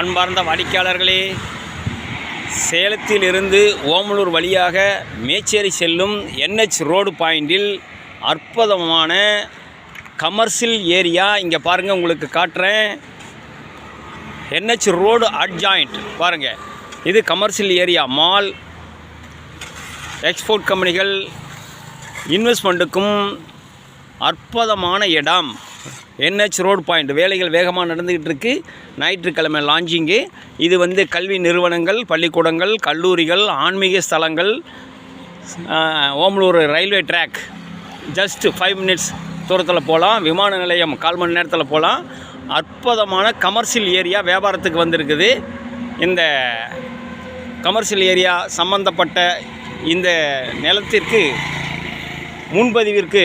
அன்பார்ந்த வாடிக்கையாளர்களே சேலத்திலிருந்து ஓமலூர் வழியாக மேச்சேரி செல்லும் என்ஹெச் ரோடு பாயிண்டில் அற்புதமான கமர்ஷியல் ஏரியா இங்கே பாருங்கள் உங்களுக்கு காட்டுறேன். என்ஹெச் ரோடு அட்ஜாயிண்ட் பாருங்கள் இது கமர்ஷியல் ஏரியா மால் எக்ஸ்போர்ட் கம்பெனிகள் இன்வெஸ்ட்மெண்ட்டுக்கும் அற்புதமான இடம். NH road point. வேலைகள் வேகமாக நடந்துக்கிட்டு இருக்கு. ஞாயிற்றுக்கிழமை லான்ச்சிங்கு இது வந்து கல்வி நிறுவனங்கள் பள்ளிக்கூடங்கள் கல்லூரிகள் ஆன்மீக ஸ்தலங்கள் Omalur railway track. Just five minutes தூரத்தில் போகலாம் விமான நிலையம் கால் மணி நேரத்தில் போகலாம் அற்புதமான கமர்ஷியல் ஏரியா வியாபாரத்துக்கு வந்திருக்குது. இந்த கமர்ஷியல் ஏரியா சம்பந்தப்பட்ட இந்த நிலத்திற்கு முன்பதிவிற்கு